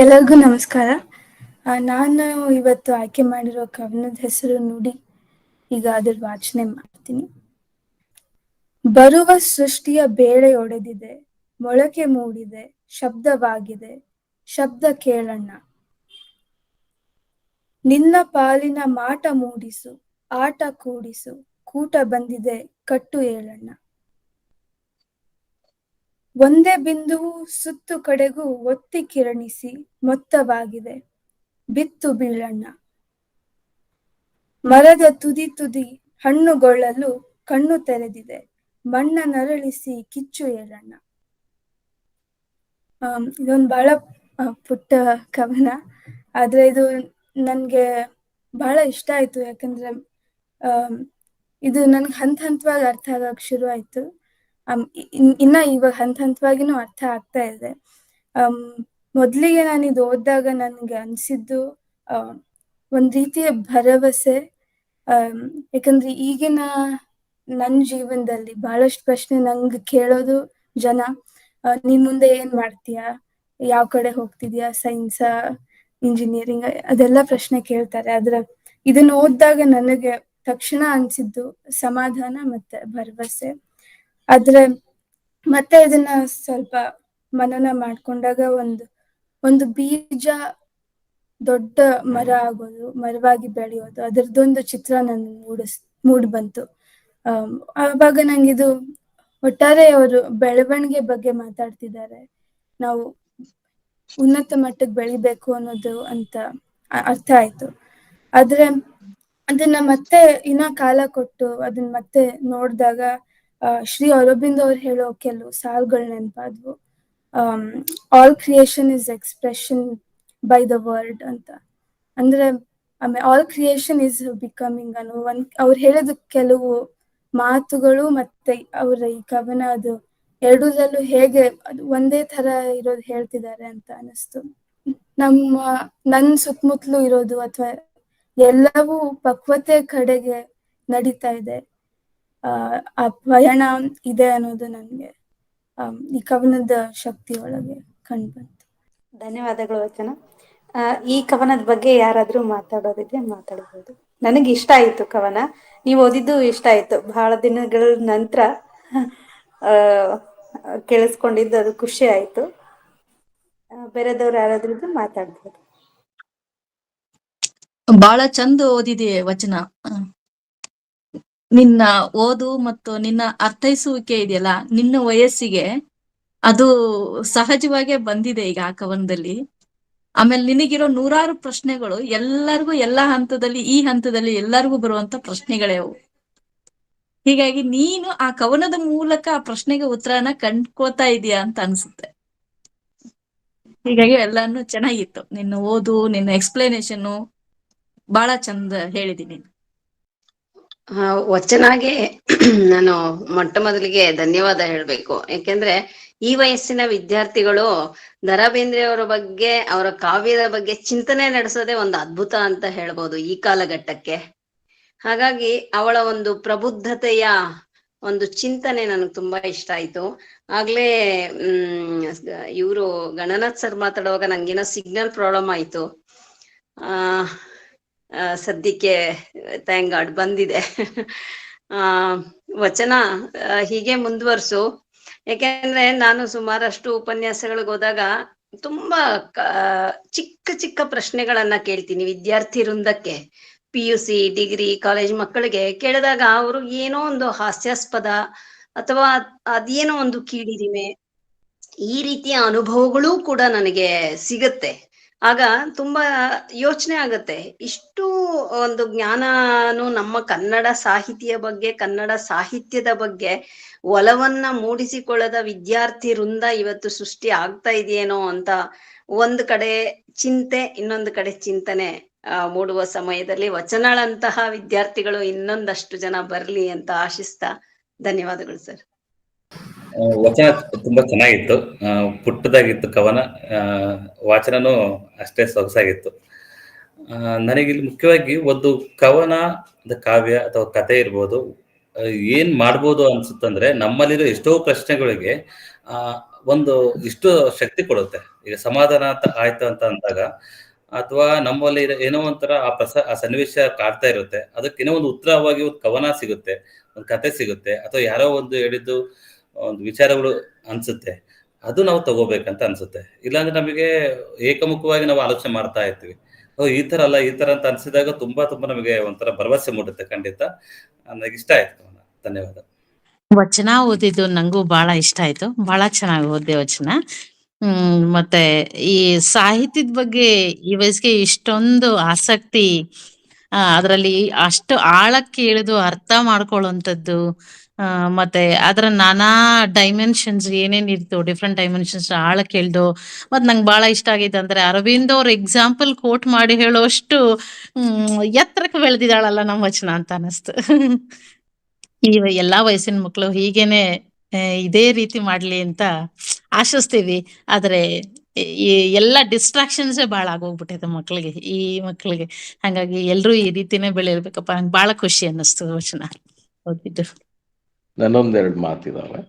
ಎಲ್ಲರಿಗೂ ನಮಸ್ಕಾರ. ನಾನು ಇವತ್ತು ಆಯ್ಕೆ ಮಾಡಿರೋ ಕವನದ ಹೆಸರು ನುಡಿ ಈಗ ಅದ್ರ ವಾಚನೆ ಮಾಡ್ತೀನಿ. ಬರುವ ಸೃಷ್ಟಿಯ ಬೇಳೆ ಒಡೆದಿದೆ, ಮೊಳಕೆ ಮೂಡಿದೆ, ಶಬ್ದವಾಗಿದೆ, ಶಬ್ದ ಕೇಳಣ್ಣ. ನಿನ್ನ ಪಾಲಿನ ಮಾಟ ಮೂಡಿಸು, ಆಟ ಕೂಡಿಸು, ಕೂಟ ಬಂದಿದೆ, ಕಟ್ಟು ಏಳಣ್ಣ. ಒಂದೇ ಬಿಂದುವು ಸುತ್ತು ಕಡೆಗೂ ಒತ್ತಿ ಕಿರಣಿಸಿ ಮೊತ್ತವಾಗಿದೆ. ಬಿತ್ತು ಬೀಳಣ್ಣ. ಮರದ ತುದಿ ತುದಿ ಹಣ್ಣುಗೊಳ್ಳಲು ಕಣ್ಣು ತೆರೆದಿದೆ. ಮಣ್ಣ ನರಳಿಸಿ ಕಿಚ್ಚು ಏಳಣ್ಣ ಇದೊಂದು ಬಹಳ ಪುಟ್ಟ ಕವನ. ಆದ್ರೆ ಇದು ನನ್ಗೆ ಬಹಳ ಇಷ್ಟ ಆಯ್ತು. ಯಾಕಂದ್ರೆ ಇದು ನನ್ಗೆ ಹಂತ ಹಂತವಾಗಿ ಅರ್ಥ ಆಗಕ್ ಶುರು ಆಯ್ತು. ಇನ್ನ ಇವಾಗ ಹಂತ ಹಂತವಾಗಿನೂ ಅರ್ಥ ಆಗ್ತಾ ಇದೆ. ಮೊದಲಿಗೆ ನಾನು ಇದು ಓದಿದಾಗ ನನ್ಗೆ ಅನ್ಸಿದ್ದು ಅಹ್ ಒಂದ್ ರೀತಿಯ ಭರವಸೆ. ಅಹ್ ಯಾಕಂದ್ರೆ ಈಗಿನ ನನ್ನ ಜೀವನದಲ್ಲಿ ಬಹಳಷ್ಟು ಪ್ರಶ್ನೆ ನಂಗೆ ಕೇಳೋದು ಜನ ನೀನ್ ಮುಂದೆ ಏನ್ ಮಾಡ್ತೀಯಾ? ಯಾವ ಕಡೆ ಹೋಗ್ತಿದ್ಯಾ? ಸೈನ್ಸ್, ಇಂಜಿನಿಯರಿಂಗ್, ಅದೆಲ್ಲ ಪ್ರಶ್ನೆ ಕೇಳ್ತಾರೆ. ಆದ್ರ ಇದನ್ನ ಓದಿದಾಗ ನನಗೆ ತಕ್ಷಣ ಅನ್ಸಿದ್ದು ಸಮಾಧಾನ ಮತ್ತೆ ಭರವಸೆ. ಆದ್ರೆ ಮತ್ತೆ ಇದನ್ನ ಸ್ವಲ್ಪ ಮನನ ಮಾಡ್ಕೊಂಡಾಗ ಒಂದು ಒಂದು ಬೀಜ ದೊಡ್ಡ ಮರ ಆಗೋದು, ಮರವಾಗಿ ಬೆಳೆಯೋದು ಅದರದೊಂದು ಚಿತ್ರ ನನ್ ಮೂಡಿಸ್ ಮೂಡ್ ಬಂತು ಆ ಆವಾಗ ನಂಗಿದು ಒಟ್ಟಾರೆ ಅವರು ಬೆಳವಣಿಗೆ ಬಗ್ಗೆ ಮಾತಾಡ್ತಿದ್ದಾರೆ. ನಾವು ಉನ್ನತ ಮಟ್ಟಕ್ಕೆ ಬೆಳಿಬೇಕು ಅನ್ನೋದು ಅಂತ ಅರ್ಥ ಆಯ್ತು. ಆದ್ರೆ ಅದನ್ನ ಮತ್ತೆ ಇನ್ನ ಕಾಲ ಕೊಟ್ಟು ಅದನ್ನ ಮತ್ತೆ ನೋಡಿದಾಗ ಶ್ರೀ ಅರವಿಂದ್ ಅವ್ರು ಹೇಳೋ ಕೆಲವು ಸಾಲುಗಳು ನೆನಪಾದ್ವು. All creation is expression by the word ಅಂತ. ಅಂದ್ರೆ ಆಮೇಲೆ ಆಲ್ ಕ್ರಿಯೇಷನ್ ಇಸ್ ಬಿಕಮಿಂಗ್ ಅನ್ನೋ ಒಂದ್, ಅವ್ರು ಹೇಳಿದ ಕೆಲವು ಮಾತುಗಳು ಮತ್ತೆ ಅವರ ಈ ಕವನ ಅದು ಎರಡೂದಲ್ಲೂ ಹೇಗೆ ಅದು ಒಂದೇ ತರ ಇರೋದು ಹೇಳ್ತಿದ್ದಾರೆ ಅಂತ ಅನಿಸ್ತು ನಮ್ಮ, ನನ್ ಸುತ್ತಮುತ್ತಲು ಇರೋದು ಅಥವಾ ಎಲ್ಲವೂ ಪಕ್ವತೆ ಕಡೆಗೆ ನಡೀತಾ ಇದೆ. ಆ ಪಯಣ ಇದೆ ಅನ್ನೋದು ನನ್ಗೆ ಈ ಕವನದ ಶಕ್ತಿ ಒಳಗೆ ಕಂಡ್ಬಂತು. ಧನ್ಯವಾದಗಳು ವಚನ. ಈ ಕವನದ ಬಗ್ಗೆ ಯಾರಾದ್ರೂ ಮಾತಾಡೋದಿದ್ರೆ ಮಾತಾಡಬಹುದು ನನಗೆ ಇಷ್ಟ ಆಯ್ತು ಕವನ. ನೀವು ಓದಿದ್ದು ಇಷ್ಟ ಆಯ್ತು. ಬಹಳ ದಿನಗಳ ನಂತರ ಆ ಕೇಳಿಸ್ಕೊಂಡಿದ್ದು ಅದು ಖುಷಿ ಆಯ್ತು. ಬೇರೆದವ್ರು ಯಾರಾದ್ರೂ ಇದ್ರೆ ಮಾತಾಡ್ಬೋದು. ಬಹಳ ಚಂದ ಓದಿದೆ ವಚನ. ನಿನ್ನ ಓದು ಮತ್ತು ನಿನ್ನ ಅರ್ಥೈಸುವಿಕೆ ಇದೆಯಲ್ಲ, ನಿನ್ನ ವಯಸ್ಸಿಗೆ ಅದು ಸಹಜವಾಗೆ ಬಂದಿದೆ ಈಗ ಆ ಕವನದಲ್ಲಿ. ಆಮೇಲೆ ನಿನಗಿರೋ ನೂರಾರು ಪ್ರಶ್ನೆಗಳು ಎಲ್ಲರಿಗೂ ಎಲ್ಲಾ ಹಂತದಲ್ಲಿ, ಈ ಹಂತದಲ್ಲಿ ಎಲ್ಲರಿಗೂ ಬರುವಂತ ಪ್ರಶ್ನೆಗಳೇ ಅವು. ಹೀಗಾಗಿ ನೀನು ಆ ಕವನದ ಮೂಲಕ ಆ ಪ್ರಶ್ನೆಗೆ ಉತ್ತರನ ಕಂಡ್ಕೋತಾ ಇದೀಯಾ ಅಂತ ಅನ್ಸುತ್ತೆ. ಹೀಗಾಗಿ ಎಲ್ಲಾನು ಚೆನ್ನಾಗಿತ್ತು. ನಿನ್ನ ಓದು, ನಿನ್ನ ಎಕ್ಸ್ಪ್ಲನೇಷನ್ ಬಹಳ ಚಂದ ಹೇಳಿದೀನಿ ವಚನಾಗೆ ನಾನು ಮೊಟ್ಟ ಮೊದಲಿಗೆ ಧನ್ಯವಾದ ಹೇಳ್ಬೇಕು. ಯಾಕೆಂದ್ರೆ ಈ ವಯಸ್ಸಿನ ವಿದ್ಯಾರ್ಥಿಗಳು ದರಾ ಬೇಂದ್ರೆ ಅವರ ಬಗ್ಗೆ, ಅವರ ಕಾವ್ಯದ ಬಗ್ಗೆ ಚಿಂತನೆ ನಡೆಸೋದೇ ಒಂದು ಅದ್ಭುತ ಅಂತ ಹೇಳ್ಬೋದು ಈ ಕಾಲಘಟ್ಟಕ್ಕೆ. ಹಾಗಾಗಿ ಅವಳ ಒಂದು ಪ್ರಬುದ್ಧತೆಯ ಒಂದು ಚಿಂತನೆ ನನಗೆ ತುಂಬಾ ಇಷ್ಟ ಆಯ್ತು. ಆಗ್ಲೇ, ಹ್ಮ್ ಇವರು ಗಣನಾಥ್ ಸರ್ ಮಾತಾಡುವಾಗ ನಂಗೇನೋ ಸಿಗ್ನಲ್ ಪ್ರಾಬ್ಲಮ್ ಆಯ್ತು. ಆ ಸದ್ಯಕ್ಕೆ ಥ್ಯಾಂಕ್ ಗಾಡ್ ಬಂದಿದೆ. ಆ, ವಚನ ಹೀಗೆ ಮುಂದುವರ್ಸು. ಯಾಕೆಂದ್ರೆ ನಾನು ಸುಮಾರಷ್ಟು ಉಪನ್ಯಾಸಗಳಿಗೆ ಹೋದಾಗ ತುಂಬಾ ಚಿಕ್ಕ ಚಿಕ್ಕ ಪ್ರಶ್ನೆಗಳನ್ನ ಕೇಳ್ತೀನಿ ವಿದ್ಯಾರ್ಥಿ ವೃಂದಕ್ಕೆ. P U C degree college ಮಕ್ಕಳಿಗೆ ಕೇಳಿದಾಗ ಅವರು ಏನೋ ಒಂದು ಹಾಸ್ಯಾಸ್ಪದ ಅಥವಾ ಅದೇನೋ ಒಂದು ಕೀಳಿರಿಮೆ ಈ ರೀತಿಯ ಅನುಭವಗಳೂ ಕೂಡ ನನಗೆ ಸಿಗತ್ತೆ. ಆಗ ತುಂಬಾ ಯೋಚನೆ ಆಗತ್ತೆ. ಇಷ್ಟು ಒಂದು ಜ್ಞಾನನು ನಮ್ಮ ಕನ್ನಡ ಸಾಹಿತಿಯ ಬಗ್ಗೆ, ಕನ್ನಡ ಸಾಹಿತ್ಯದ ಬಗ್ಗೆ ಒಲವನ್ನ ಮೂಡಿಸಿಕೊಳ್ಳದ ವಿದ್ಯಾರ್ಥಿ ವೃಂದ ಇವತ್ತು ಸೃಷ್ಟಿ ಆಗ್ತಾ ಇದೆಯೇನೋ ಅಂತ ಒಂದು ಕಡೆ ಚಿಂತೆ, ಇನ್ನೊಂದು ಕಡೆ ಚಿಂತನೆ ಮೂಡುವ ಸಮಯದಲ್ಲಿ ವಚನಗಳಂತಹ ವಿದ್ಯಾರ್ಥಿಗಳು ಇನ್ನೊಂದಷ್ಟು ಜನ ಬರ್ಲಿ ಅಂತ ಆಶಿಸ್ತಾ ಧನ್ಯವಾದಗಳು ಸರ್. ವಚನ ತುಂಬಾ ಚೆನ್ನಾಗಿತ್ತು. ಪುಟ್ಟದಾಗಿತ್ತು ಕವನ. ವಾಚನನೂ ಅಷ್ಟೇ ಸೊಗಸಾಗಿತ್ತು. ನನಗೆ ನನಗಿಲ್ಲಿ ಮುಖ್ಯವಾಗಿ ಒಂದು ಕವನ ಕಾವ್ಯ ಅಥವಾ ಕಥೆ ಇರ್ಬೋದು. ಏನ್ ಮಾಡ್ಬೋದು ಅನ್ಸುತ್ತಂದ್ರೆ ನಮ್ಮಲ್ಲಿರೋ ಎಷ್ಟೋ ಪ್ರಶ್ನೆಗಳಿಗೆ, ಆ, ಒಂದು ಇಷ್ಟು ಶಕ್ತಿ ಕೊಡುತ್ತೆ. ಈಗ ಸಮಾಧಾನ ಅಂತ ಆಯ್ತು ಅಂತ ಅಂದಾಗ, ಅಥವಾ ನಮ್ಮಲ್ಲಿ ಏನೋ ಒಂಥರ ಆ ಪ್ರಸ, ಆ ಸನ್ನಿವೇಶ ಕಾಡ್ತಾ ಇರುತ್ತೆ. ಅದಕ್ಕೆ ಏನೋ ಒಂದು ಉತ್ತರವಾಗಿ ಒಂದು ಕವನ ಸಿಗುತ್ತೆ, ಒಂದು ಕತೆ ಸಿಗುತ್ತೆ, ಅಥವಾ ಯಾರೋ ಒಂದು ಹೇಳಿದ್ದು ಒಂದು ವಿಚಾರಗಳು ಅನ್ಸುತ್ತೆ. ಅದು ನಾವು ತಗೋಬೇಕಂತ ಅನ್ಸುತ್ತೆ. ಇಲ್ಲಾಂದ್ರೆ ನಮಗೆ ಏಕಮುಖವಾಗಿ ನಾವು ಆಲೋಚನೆ ಮಾಡ್ತಾ ಇರ್ತೀವಿ. ಓ, ಈ ತರ ಅಲ್ಲ, ಈ ತರ ಅಂತ ಅನ್ಸಿದಾಗ ತುಂಬಾ ತುಂಬಾ ನಮಗೆ ಒಂಥರ ಭರವಸೆ ಮೂಡುತ್ತೆ ಖಂಡಿತ. ನನಗೆ ಇಷ್ಟ ಆಯ್ತು ಧನ್ಯವಾದ. ವಚನ ಓದಿದ್ದು ನಂಗೂ ಬಹಳ ಇಷ್ಟ ಆಯ್ತು. ಬಹಳ ಚೆನ್ನಾಗಿ ಓದ್ದೆ ವಚನ. ಹ್ಮ್, ಮತ್ತೆ ಈ ಸಾಹಿತ್ಯದ ಬಗ್ಗೆ ಈ ವಯಸ್ಸಿಗೆ ಇಷ್ಟೊಂದು ಆಸಕ್ತಿ ಅದ್ರಲ್ಲಿ ಅಷ್ಟು ಆಳಕ್ಕೆ ಇಳಿದು ಅರ್ಥ ಮಾಡ್ಕೊಳ್ಳುವಂಥದ್ದು ಮತ್ತೆ ಅದರ ನಾನಾ ಡೈಮೆನ್ಷನ್ಸ್ ಏನೇನ್ ಇತ್ತು ಡಿಫ್ರೆಂಟ್ ಡೈಮೆನ್ಷನ್ಸ್ ಆಳಕ್ಕೆ ಇಳ್ದು ಮತ್ ನಂಗೆ ಬಹಳ ಇಷ್ಟ ಆಗಿದೆ ಅಂದ್ರೆ ಅರವಿಂದ್ ಅವ್ರ ಎಕ್ಸಾಂಪಲ್ ಕೋಟ್ ಮಾಡಿ ಹೇಳೋಷ್ಟು ಎತ್ತರಕ್ಕೆ ಬೆಳೆದಿದ್ದಾಳಲ್ಲ ನಮ್ಮ ವಚನ ಅಂತ ಅನಿಸ್ತು ಈ ಎಲ್ಲಾ ವಯಸ್ಸಿನ ಮಕ್ಕಳು ಹೀಗೇನೆ ಇದೇ ರೀತಿ ಮಾಡ್ಲಿ ಅಂತ ಆಶಿಸ್ತೀವಿ. ಆದ್ರೆ ಎಲ್ಲ ಡಿಸ್ಟ್ರಾಕ್ಷನ್ಸ್ ಬಹಳ ಆಗೋಗ್ಬಿಟ್ಟೈತೆ ಮಕ್ಕಳಿಗೆ ಈ ಮಕ್ಕಳಿಗೆ ಹಾಗಾಗಿ ಎಲ್ರೂ ಈ ರೀತಿನೇ ಬೆಳಿರ್ಬೇಕಪ್ಪ ನಂಗೆ ಬಹಳ ಖುಷಿ ಅನ್ನಿಸ್ತು ವಚನ. ಓದಿದ್ದು ನನ್ನೊಂದೆರಡು ಮಾತಿದಾವೆ.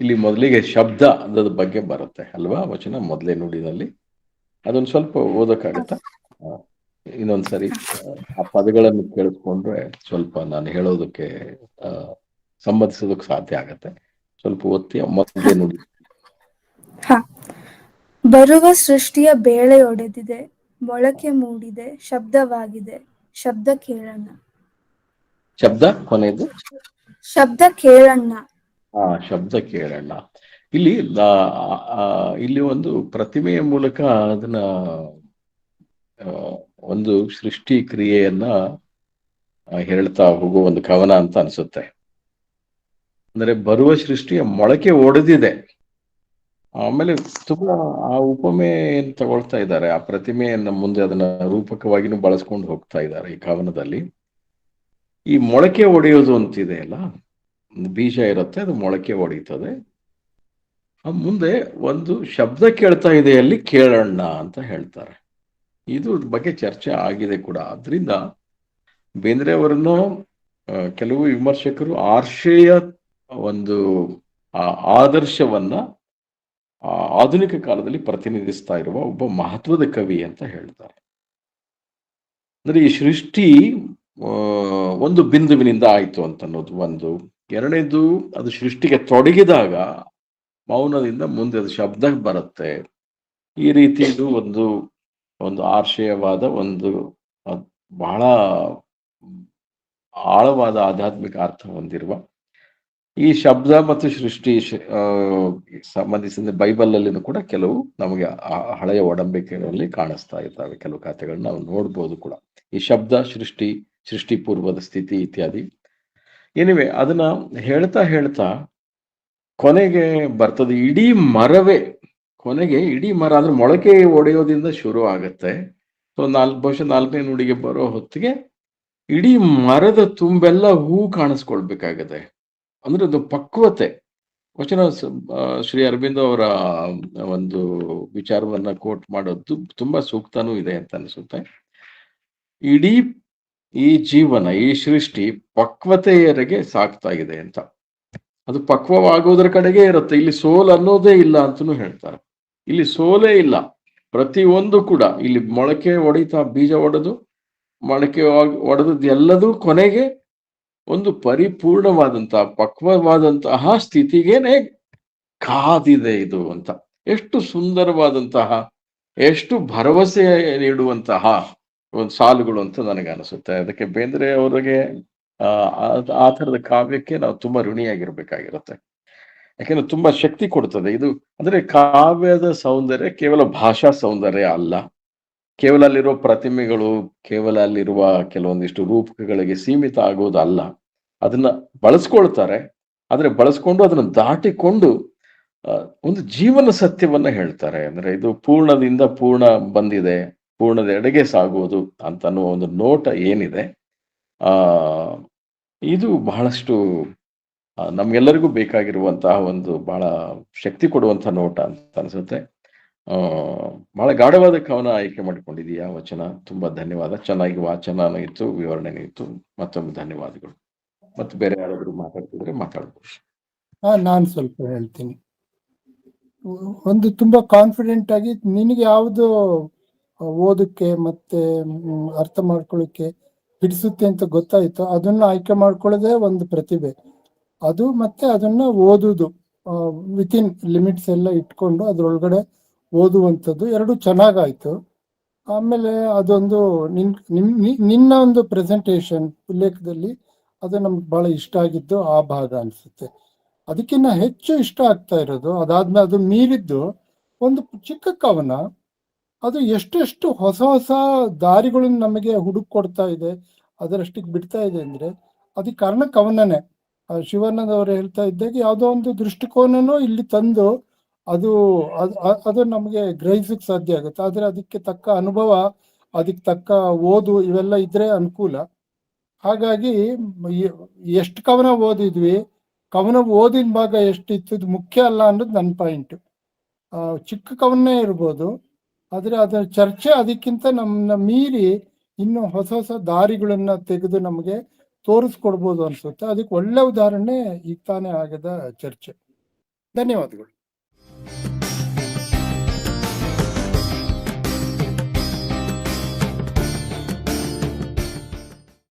ಇಲ್ಲಿ ಮೊದಲಿಗೆ ಶಬ್ದ ಅದರ ಬಗ್ಗೆ ಬರುತ್ತೆ ಅಲ್ವಾ ವಚನ? ಮೊದಲೇ ನುಡಿನಲ್ಲಿ. ಅದೊಂದು ಸ್ವಲ್ಪ ಓದಕ್ಕಾಗತ್ತಾ? ಇನ್ನೊಂದ್ಸರಿ ಆ, ಪದಗಳನ್ನು ಕೇಳಿಸ್ಕೊಂಡ್ರೆ ಸ್ವಲ್ಪ ನಾನು ಹೇಳೋದಕ್ಕೆ ಸಂಬಂಧಿಸೋದಕ್ಕೆ ಸಾಧ್ಯ ಆಗತ್ತೆ. ಸ್ವಲ್ಪ ಒತ್ತಿ ಮತ್ತೆ ನೋಡಿ. ಹ. ಬರುವ ಸೃಷ್ಟಿಯ ಬೇಳೆ ಒಡೆದಿದೆ ಮೊಳಕೆ ಮೂಡಿದೆ ಶಬ್ದವಾಗಿದೆ ಶಬ್ದ ಕೇಳಣ್ಣ ಶಬ್ದ ಕೊನೆಯದು ಶಬ್ದ ಕೇಳಣ್ಣ. ಆ ಶಬ್ದ ಕೇಳಣ್ಣ. ಇಲ್ಲಿ ಇಲ್ಲಿ ಒಂದು ಪ್ರತಿಮೆಯ ಮೂಲಕ ಅದನ್ನ ಒಂದು ಸೃಷ್ಟಿ ಕ್ರಿಯೆಯನ್ನ ಹೇಳ್ತಾ ಹೋಗುವ ಒಂದು ಕವನ ಅಂತ ಅನ್ಸುತ್ತೆ. ಅಂದ್ರೆ ಬರುವ ಸೃಷ್ಟಿಯ ಮೊಳಕೆ ಒಡೆದಿದೆ. ಆಮೇಲೆ ತುಂಬಾ ಆ ಉಪಮೆ ಏನ್ ತಗೊಳ್ತಾ ಇದ್ದಾರೆ, ಆ ಪ್ರತಿಮೆಯನ್ನ ಮುಂದೆ ಅದನ್ನ ರೂಪಕವಾಗಿನೂ ಬಳಸ್ಕೊಂಡು ಹೋಗ್ತಾ ಇದ್ದಾರೆ ಈ ಕವನದಲ್ಲಿ. ಈ ಮೊಳಕೆ ಒಡೆಯೋದು ಅಂತಿದೆ ಅಲ್ಲ? ಬೀಜ ಇರುತ್ತೆ, ಅದು ಮೊಳಕೆ ಒಡೆಯುತ್ತದೆ. ಆ ಮುಂದೆ ಒಂದು ಶಬ್ದ ಕೇಳ್ತಾ ಇದೆ ಅಲ್ಲಿ, ಕೇಳಣ್ಣ ಅಂತ ಹೇಳ್ತಾರೆ. ಇದು ಬಗ್ಗೆ ಚರ್ಚೆ ಆಗಿದೆ ಕೂಡ. ಅದರಿಂದ ಬೇಂದ್ರೆ ಅವರನ್ನು ಕೆಲವು ವಿಮರ್ಶಕರು ಆರ್ಷೇಯ ಒಂದು ಆದರ್ಶವನ್ನ ಆಧುನಿಕ ಕಾಲದಲ್ಲಿ ಪ್ರತಿನಿಧಿಸ್ತಾ ಇರುವ ಒಬ್ಬ ಮಹತ್ವದ ಕವಿ ಅಂತ ಹೇಳ್ತಾರೆ. ಅಂದ್ರೆ ಈ ಸೃಷ್ಟಿ ಒಂದು ಬಿಂದುವಿನಿಂದ ಆಯ್ತು ಅಂತ ಅನ್ನೋದು ಒಂದು. ಎರಡನೇದು, ಅದು ಸೃಷ್ಟಿಗೆ ತೊಡಗಿದಾಗ ಮೌನದಿಂದ ಮುಂದೆ ಅದು ಶಬ್ದ ಬರುತ್ತೆ. ಈ ರೀತಿ ಇದು ಒಂದು ಒಂದು ಆಶಯವಾದ ಒಂದು ಬಹಳ ಆಳವಾದ ಆಧ್ಯಾತ್ಮಿಕ ಅರ್ಥ ಹೊಂದಿರುವ ಈ ಶಬ್ದ ಮತ್ತು ಸೃಷ್ಟಿ ಸಂಬಂಧಿಸಿದ ಬೈಬಲ್ ಅಲ್ಲಿನೂ ಕೂಡ ಕೆಲವು ನಮಗೆ ಹಳೆಯ ಒಡಂಬಿಕೆಗಳಲ್ಲಿ ಕಾಣಿಸ್ತಾ ಇದ್ದಾವೆ. ಕೆಲವು ಕಥೆಗಳನ್ನ ನಾವು ನೋಡ್ಬೋದು ಕೂಡ. ಈ ಶಬ್ದ, ಸೃಷ್ಟಿ ಸೃಷ್ಟಿ ಪೂರ್ವದ ಸ್ಥಿತಿ ಇತ್ಯಾದಿ. ಏನಿವೆ ಅದನ್ನ ಹೇಳ್ತಾ ಹೇಳ್ತಾ ಕೊನೆಗೆ ಬರ್ತದೆ. ಇಡೀ ಮರವೇ, ಕೊನೆಗೆ ಇಡೀ ಮರ ಅಂದ್ರೆ ಮೊಳಕೆ ಒಡೆಯೋದಿಂದ ಶುರು ಆಗತ್ತೆ. ಸೊ ನಾಲ್ಕು ಬಹುಶಃ ನಾಲ್ಕನೇ ನುಡಿಗೆ ಬರೋ ಹೊತ್ತಿಗೆ ಇಡೀ ಮರದ ತುಂಬೆಲ್ಲ ಹೂ ಕಾಣಿಸ್ಕೊಳ್ಬೇಕಾಗತ್ತೆ. ಅಂದ್ರೆ ಅದು ಪಕ್ವತೆ. ವಚನ ಶ್ರೀ ಅರವಿಂದ ಅವರ ಒಂದು ವಿಚಾರವನ್ನ ಕೋಟ್ ಮಾಡೋದು ತುಂಬಾ ಸೂಕ್ತನೂ ಇದೆ ಅಂತ ಅನಿಸುತ್ತೆ. ಇಡೀ ಈ ಜೀವನ, ಈ ಸೃಷ್ಟಿ ಪಕ್ವತೆಯರೆಗೆ ಸಾಕ್ತಾ ಇದೆ ಅಂತ. ಅದು ಪಕ್ವವಾಗೋದ್ರ ಕಡೆಗೆ ಇರುತ್ತೆ. ಇಲ್ಲಿ ಸೋಲ್ ಅನ್ನೋದೇ ಇಲ್ಲ ಅಂತನೂ ಹೇಳ್ತಾರೆ. ಇಲ್ಲಿ ಸೋಲೇ ಇಲ್ಲ. ಪ್ರತಿಯೊಂದು ಕೂಡ. ಇಲ್ಲಿ ಮೊಳಕೆ ಒಡಿತಾ ಬೀಜ ಒಡೆದು, ಮೊಳಕೆ ಒಡೆದದ್ದು ಎಲ್ಲದೂ ಕೊನೆಗೆ ಒಂದು ಪರಿಪೂರ್ಣವಾದಂತಹ, ಪಕ್ವವಾದಂತಹ ಸ್ಥಿತಿಗೇನೆ ಕಾದಿದೆ ಇದು ಅಂತ. ಎಷ್ಟು ಸುಂದರವಾದಂತಹ, ಎಷ್ಟು ಭರವಸೆ ನೀಡುವಂತಹ ಒಂದು ಸಾಲುಗಳು ಅಂತ ನನಗೆ ಅನಿಸುತ್ತೆ. ಅದಕ್ಕೆ ಬೇಂದ್ರೆ ಅವರಿಗೆ, ಆ ಥರದ ಕಾವ್ಯಕ್ಕೆ ನಾವು ತುಂಬಾ ಋಣಿಯಾಗಿರ್ಬೇಕಾಗಿರುತ್ತೆ. ಯಾಕೆಂದ್ರೆ ತುಂಬಾ ಶಕ್ತಿ ಕೊಡ್ತದೆ. ಇದು ಅಂದ್ರೆ ಕಾವ್ಯದ ಸೌಂದರ್ಯ ಕೇವಲ ಭಾಷಾ ಸೌಂದರ್ಯ ಅಲ್ಲ. ಕೇವಲ ಅಲ್ಲಿರುವ ಪ್ರತಿಮೆಗಳು ಕೇವಲ ಅಲ್ಲಿರುವ ಕೆಲವೊಂದಿಷ್ಟು ರೂಪಕಗಳಿಗೆ ಸೀಮಿತ ಆಗೋದಲ್ಲ. ಅದನ್ನ ಬಳಸ್ಕೊಳ್ತಾರೆ. ಆದ್ರೆ ಬಳಸ್ಕೊಂಡು ಅದನ್ನ ದಾಟಿಕೊಂಡು ಒಂದು ಜೀವನ ಸತ್ಯವನ್ನ ಹೇಳ್ತಾರೆ. ಅಂದ್ರೆ ಇದು ಪೂರ್ಣದಿಂದ ಪೂರ್ಣ ಬಂದಿದೆ, ಪೂರ್ಣದ ಎಡೆಗೆ ಸಾಗುವುದು ಅಂತ ಒಂದು ನೋಟ ಏನಿದೆ. ಆ, ಇದು ಬಹಳಷ್ಟು ನಮಗೆಲ್ಲರಿಗೂ ಬೇಕಾಗಿರುವಂತಹ ಒಂದು ಬಹಳ ಶಕ್ತಿ ಕೊಡುವಂತಹ ನೋಟ ಅಂತ ಅನ್ಸುತ್ತೆ. ಬಹಳ ಗಾಢವಾದ ಕವನ ಆಯ್ಕೆ ಮಾಡಿಕೊಂಡಿದೀಯಾ ವಚನ? ತುಂಬಾ ಧನ್ಯವಾದ. ಚೆನ್ನಾಗಿ ವಾಚನ ಇತ್ತು, ವಿವರಣೆನೂ ಇತ್ತು. ಮತ್ತೊಮ್ಮೆ ಧನ್ಯವಾದಗಳು. ಮತ್ತೆ ಬೇರೆ ಯಾರಾದರೂ ಮಾತಾಡ್ತಿದ್ರೆ ಮಾತಾಡ್ಬೋದು. ಹಾ, ನಾನು ಸ್ವಲ್ಪ ಹೇಳ್ತೀನಿ. ಒಂದು ತುಂಬಾ ಕಾನ್ಫಿಡೆಂಟ್ ಆಗಿ ನಿನಗೆ ಯಾವುದು ಓದಕ್ಕೆ ಮತ್ತೆ ಅರ್ಥ ಮಾಡ್ಕೊಳಕ್ಕೆ ಹಿಡಿಸುತ್ತೆ ಅಂತ ಗೊತ್ತಾಯ್ತು. ಅದನ್ನ ಆಯ್ಕೆ ಮಾಡ್ಕೊಳ್ಳೋದೇ ಒಂದು ಪ್ರತಿಭೆ. ಅದು ಮತ್ತೆ ಅದನ್ನ ಓದುದು ವಿತಿನ್ ಲಿಮಿಟ್ಸ್ ಎಲ್ಲ ಇಟ್ಕೊಂಡು ಅದ್ರೊಳಗಡೆ ಓದುವಂಥದ್ದು ಎರಡು ಚೆನ್ನಾಗಾಯ್ತು. ಆಮೇಲೆ ಅದೊಂದು ನಿನ್ನ ಒಂದು ಪ್ರೆಸೆಂಟೇಶನ್ ಉಲ್ಲೇಖದಲ್ಲಿ ಅದು ನಮ್ಗೆ ಬಹಳ ಇಷ್ಟ ಆಗಿದ್ದು ಆ ಭಾಗ ಅನ್ಸುತ್ತೆ. ಅದಕ್ಕಿಂತ ಹೆಚ್ಚು ಇಷ್ಟ ಆಗ್ತಾ ಇರೋದು ಅದಾದ್ಮೇಲೆ ಅದು ಮೀರಿದ್ದು ಒಂದು ಚಿಕ್ಕ ಕವನ. ಅದು ಎಷ್ಟೆಷ್ಟು ಹೊಸ ಹೊಸ ದಾರಿಗಳನ್ನು ನಮಗೆ ಹುಡುಕ್ ಕೊಡ್ತಾ ಇದೆ, ಅದರಷ್ಟಿಗೆ ಬಿಡ್ತಾ ಇದೆ ಅಂದ್ರೆ ಅದಕ್ಕೆ ಕಾರಣ ಕವನನೇ. ಶಿವಾನಂದ್ ಅವರು ಹೇಳ್ತಾ ಇದ್ದಾಗ ಯಾವುದೋ ಒಂದು ದೃಷ್ಟಿಕೋನನೂ ಇಲ್ಲಿ ತಂದು ಅದು, ಅದ್- ನಮಗೆ ಗ್ರಹಿಸಕ್ ಸಾಧ್ಯ ಆಗುತ್ತೆ. ಆದ್ರೆ ಅದಕ್ಕೆ ತಕ್ಕ ಅನುಭವ, ಅದಕ್ಕೆ ತಕ್ಕ ಓದು ಇವೆಲ್ಲ ಇದ್ರೆ ಅನುಕೂಲ. ಹಾಗಾಗಿ ಎಷ್ಟು ಕವನ ಓದಿದ್ವಿ, ಕವನ ಓದಿನ ಭಾಗ ಎಷ್ಟಿತ್ತು ಮುಖ್ಯ ಅಲ್ಲ ಅನ್ನೋದು ನನ್ನ ಪಾಯಿಂಟ್ ಚಿಕ್ಕ ಕವನೇ ಇರ್ಬೋದು. ಆದ್ರೆ ಅದರ ಚರ್ಚೆ ಅದಕ್ಕಿಂತ ನಮ್ಮನ್ನ ಮೀರಿ ಇನ್ನು ಹೊಸ ಹೊಸ ದಾರಿಗಳನ್ನ ತೆಗೆದು ನಮಗೆ ತೋರಿಸ್ಕೊಡ್ಬೋದು ಅನ್ಸುತ್ತೆ. ಅದಕ್ಕೆ ಒಳ್ಳೆ ಉದಾಹರಣೆ ಈಗ ತಾನೇ ಆಗದ ಚರ್ಚೆ. ಧನ್ಯವಾದಗಳು.